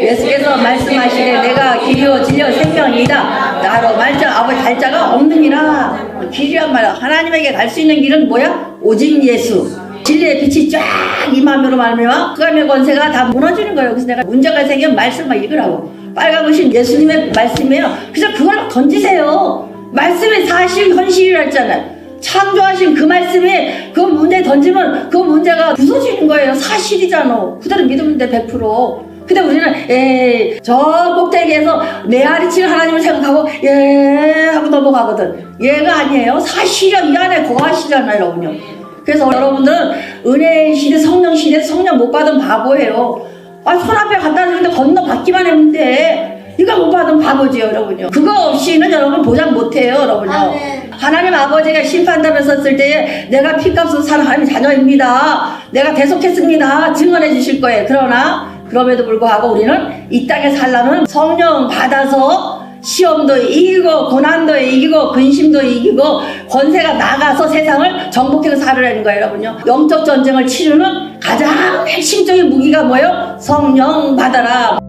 예수께서 말씀하시되 내가 길이요 진리요 생명이다 나로 말자 아버지 달자가 없느니라 길이란 말 하나님에게 갈 수 있는 길은 뭐야? 오직 예수 진리의 빛이 쫙 임함으로 말미암아 그감의 권세가 다 무너지는 거예요 그래서 내가 문제가 생기면 말씀만 읽으라고 빨간 것이 예수님의 말씀이에요 그래서 그걸 막 던지세요 말씀이 사실 현실이라 했잖아요 창조하신 그 말씀에 그 문제 던지면 그 문제가 부서지는 거예요. 사실이잖아. 그대로 믿으면 돼, 100%. 근데 우리는, 에, 저 꼭대기에서 메아리치는 하나님을 생각하고, 예, 하고 넘어가거든. 얘가 아니에요. 사실이 이 안에 거하시잖아요, 여러분요. 그래서 여러분들은 은혜 시대, 성령 시대, 성령 못 받은 바보예요. 아, 손 앞에 갖다 주는데 건너 받기만 하면 돼. 이거 못 받은 바보지요, 여러분요. 그거 없이는 여러분 보장 못 해요, 여러분요. 아멘. 하나님 아버지가 심판담에 섰을 때에 내가 피값으로 사는 하나님 자녀입니다. 내가 대속했습니다. 증언해 주실 거예요. 그러나 그럼에도 불구하고 우리는 이 땅에 살려면 성령 받아서 시험도 이기고 고난도 이기고 근심도 이기고 권세가 나가서 세상을 정복해서 살으라는 거예요 여러분요 영적 전쟁을 치르는 가장 핵심적인 무기가 뭐예요? 성령 받아라